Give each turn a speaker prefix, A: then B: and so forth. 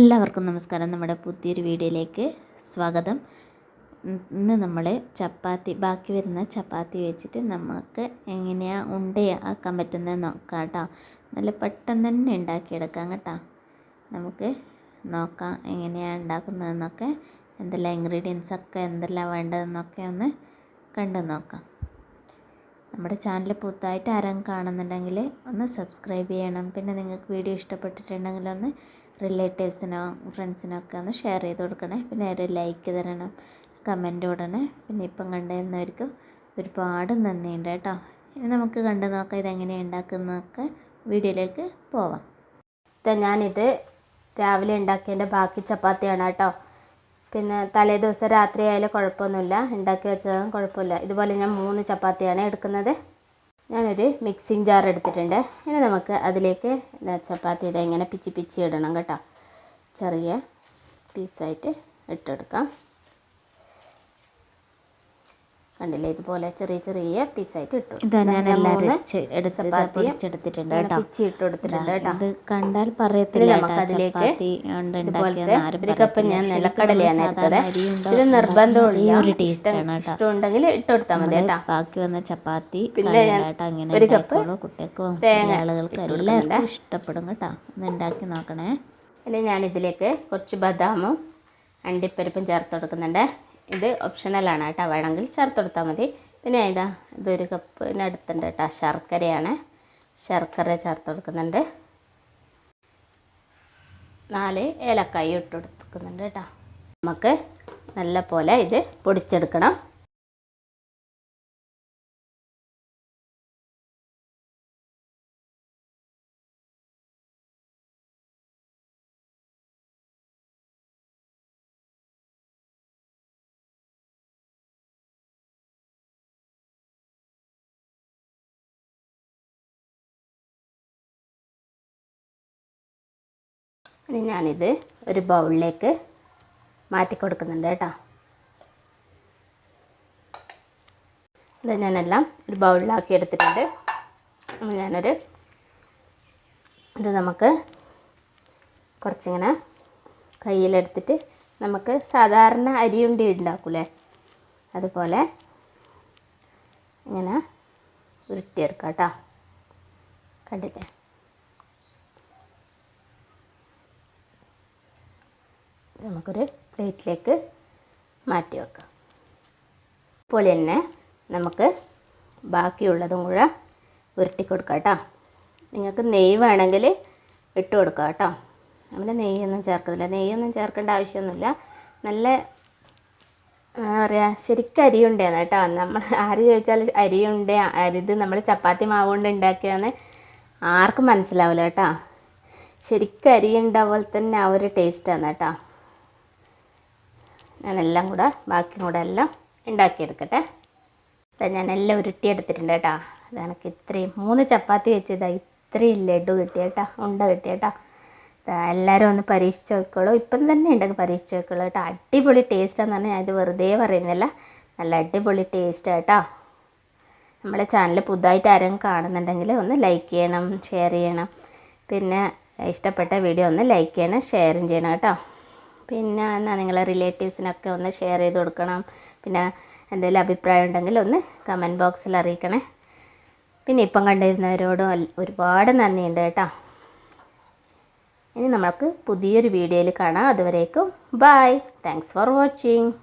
A: എല്ലാവർക്കും നമസ്കാരം. നമ്മുടെ പുതിയൊരു വീഡിയോയിലേക്ക് സ്വാഗതം. ഇന്ന് നമ്മൾ ചപ്പാത്തി ബാക്കി വരുന്ന ചപ്പാത്തി വെച്ചിട്ട് നമുക്ക് എങ്ങനെയാണ് ഉണ്ടയാക്കാൻ പറ്റുന്നത് നോക്കാം കേട്ടോ. നല്ല പെട്ടെന്ന് തന്നെ ഉണ്ടാക്കിയെടുക്കാം കേട്ടോ. നമുക്ക് നോക്കാം എങ്ങനെയാണ് ഉണ്ടാക്കുന്നതെന്നൊക്കെ എന്തെല്ലാം ഇൻഗ്രീഡിയൻസ് ഒക്കെ എന്തെല്ലാം വേണ്ടതെന്നൊക്കെ ഒന്ന് കണ്ടു നോക്കാം. നമ്മുടെ ചാനൽ പുതുതായിട്ട് ആരും കാണുന്നുണ്ടെങ്കിൽ ഒന്ന് സബ്സ്ക്രൈബ് ചെയ്യണം. പിന്നെ നിങ്ങൾക്ക് വീഡിയോ ഇഷ്ടപ്പെട്ടിട്ടുണ്ടെങ്കിൽ ഒന്ന് റിലേറ്റീവ്സിനോ ഫ്രണ്ട്സിനോ ഒക്കെ ഒന്ന് ഷെയർ ചെയ്ത് കൊടുക്കണേ. പിന്നെ ഒരു ലൈക്ക് തരണം. കമന്റ് ഇടണേ. പിന്നെ ഇപ്പം കണ്ടുതരുന്നവർക്ക് ഒരുപാട് നന്ദിയുണ്ട് കേട്ടോ. ഇനി നമുക്ക് കണ്ടു നോക്കാം ഇതെങ്ങനെയാണ് ഉണ്ടാക്കുന്നതൊക്കെ വീഡിയോയിലേക്ക് പോവാം.
B: ഇപ്പം ഞാനിത് രാവിലെ ഉണ്ടാക്കിയതിന്റെ ബാക്കി ചപ്പാത്തിയാണ് കേട്ടോ. പിന്നെ തലേ ദിവസം രാത്രി ആയാലും കുഴപ്പമൊന്നുമില്ല. ഉണ്ടാക്കി വെച്ചതും കുഴപ്പമില്ല. ഇതുപോലെ ഞാൻ മൂന്ന് ചപ്പാത്തിയാണ് എടുക്കുന്നത്. ഞാനൊരു മിക്സിങ് ജാർ എടുത്തിട്ടുണ്ട്. ഇനി നമുക്ക് അതിലേക്ക് ചപ്പാത്തി ഇതെങ്ങനെ പിച്ചി പിച്ചി ഇടണം കേട്ടോ. ചെറിയ പീസായിട്ട് ഇട്ടെടുക്കാം കണ്ടില്ലേ? ഇതുപോലെ ചെറിയ ചെറിയ പീസായിട്ട് ഇട്ടു.
A: ഇതാ ഞാൻ എല്ലാവരും
B: ഇങ്ങനെ
A: കേട്ടോ.
B: പിച്ചി ഇട്ട് കൊടുത്തിട്ടുണ്ട് കേട്ടോ.
A: ഇത് കണ്ടാൽ പറയത്തില്ല
B: നമുക്ക് അതിലേക്ക്
A: ചപ്പാത്തി കൊണ്ട്
B: ഇതുപോലത്തെ
A: ഉണ്ടാക്കിയെന്ന് ആരും
B: ഒരു കപ്പ് ഞാൻ നിലക്കടലയാണ് എടുത്തത്. ഇത്
A: നിർബന്ധമുള്ള ഒരു ടേസ്റ്റ് ആണ് കേട്ടോ.
B: ഇഷ്ടമുണ്ടെങ്കിൽ ഇട്ട് കൊടുത്താൽ മതി കേട്ടോ.
A: ബാക്കി വന്ന ചപ്പാത്തി
B: പിന്നെ
A: അങ്ങനെ
B: ഒരു കപ്പ്
A: കുട്ടികൾക്കും ആളുകൾക്ക് എല്ലാവർക്കും ഇഷ്ടപ്പെടും കേട്ടോ. ഇത് ഉണ്ടാക്കി നോക്കണേ.
B: ഇനി ഞാനിതിലേക്ക് കുറച്ച് ബദാമും അണ്ടിപ്പരിപ്പും ചേർത്ത് കൊടുക്കുന്നുണ്ട്. ഇത് ഓപ്ഷണലാണ് കേട്ടോ. വേണമെങ്കിൽ ചേർത്ത് കൊടുത്താൽ മതി. പിന്നെ ഇതാ ഇതൊരു കപ്പിനടുത്തുണ്ട് കേട്ടോ. ശർക്കരയാണ്. ശർക്കര ചേർത്ത് കൊടുക്കുന്നുണ്ട്. നാല് ഏലക്കായി ഇട്ട് കൊടുക്കുന്നുണ്ട് കേട്ടോ. നമുക്ക് നല്ല പോലെ ഇത് പൊടിച്ചെടുക്കണം. ഇനി ഞാനിത് ഒരു ബൗളിലേക്ക് മാറ്റി കൊടുക്കുന്നുണ്ട് കേട്ടോ. ഇത് ഞാനെല്ലാം ഒരു ബൗളിലാക്കി എടുത്തിട്ടുണ്ട്. അപ്പോൾ ഞാനൊരു ഇത് നമുക്ക് കുറച്ചിങ്ങനെ കയ്യിലെടുത്തിട്ട് നമുക്ക് സാധാരണ അരിയുണ്ടി ഉണ്ടാക്കൂലേ? അതുപോലെ ഇങ്ങനെ ഉരുട്ടിയെടുക്കാം കേട്ടോ. കണ്ടില്ലേ? നമുക്കൊരു പ്ലേറ്റിലേക്ക് മാറ്റി വെക്കാം. ഇപ്പോൾ തന്നെ നമുക്ക് ബാക്കിയുള്ളതും കൂടെ ഉരുട്ടി കൊടുക്കാം കേട്ടോ. നിങ്ങൾക്ക് നെയ്യ് വേണമെങ്കിൽ ഇട്ട് കൊടുക്കാം കേട്ടോ. നമ്മൾ നെയ്യൊന്നും ചേർക്കുന്നില്ല. നെയ്യൊന്നും ചേർക്കേണ്ട ആവശ്യമൊന്നുമില്ല. നല്ല എന്താ പറയുക ശരിക്കും അരിയുണ്ടയാണ് കേട്ടോ. നമ്മൾ ആര് ചോദിച്ചാൽ അരിയുണ്ട് അരിത് നമ്മൾ ചപ്പാത്തി മാവ് കൊണ്ട് ഉണ്ടാക്കിയാന്ന് ആർക്കും മനസ്സിലാവില്ല കേട്ടോ. ശരിക്കും അരിയുണ്ട പോലെ തന്നെ ആ ഒരു ടേസ്റ്റാണ് കേട്ടോ. ഞാനെല്ലാം കൂടെ ബാക്കി കൂടെ എല്ലാം ഉണ്ടാക്കിയെടുക്കട്ടെ ഇതാ ഞാൻ എല്ലാം ഉരുട്ടിയെടുത്തിട്ടുണ്ട് കേട്ടോ. അത് എനിക്ക് ഇത്രയും മൂന്ന് ചപ്പാത്തി വെച്ചതാ ഇത്രയും ലഡു കിട്ടിയേട്ടാ ഉണ്ട കിട്ടിയേട്ടാ എല്ലാവരും ഒന്ന് പരീക്ഷിച്ച് നോക്കിക്കോളൂ. ഇപ്പം തന്നെ ഉണ്ടെങ്കിൽ പരീക്ഷിച്ച് നോക്കിക്കോളൂ കേട്ടോ. അടിപൊളി ടേസ്റ്റാന്ന് പറഞ്ഞാൽ ഞാൻ ഇത് വെറുതെ പറയുന്നില്ല. നല്ല അടിപൊളി ടേസ്റ്റ് കേട്ടോ. നമ്മുടെ ചാനൽ പുതുതായിട്ട് ആരെങ്കിലും കാണുന്നുണ്ടെങ്കിൽ ഒന്ന് ലൈക്ക് ചെയ്യണം ഷെയർ ചെയ്യണം. പിന്നെ ഇഷ്ടപ്പെട്ട വീഡിയോ ഒന്ന് ലൈക്ക് ചെയ്യണം ഷെയറും ചെയ്യണം കേട്ടോ. പിന്നെ എന്നാൽ നിങ്ങളെ റിലേറ്റീവ്സിനൊക്കെ ഒന്ന് ഷെയർ ചെയ്ത് കൊടുക്കണം. പിന്നെ എന്തെങ്കിലും അഭിപ്രായം ഉണ്ടെങ്കിൽ ഒന്ന് കമന്റ് ബോക്സിൽ അറിയിക്കണേ. പിന്നെ ഇപ്പം കണ്ടിരുന്നവരോടും ഒരുപാട് നന്ദിയുണ്ട് കേട്ടോ. ഇനി നമുക്ക് പുതിയൊരു വീഡിയോയിൽ കാണാം. അതുവരേക്കും ബായ് താങ്ക്സ് ഫോർ വാച്ചിങ്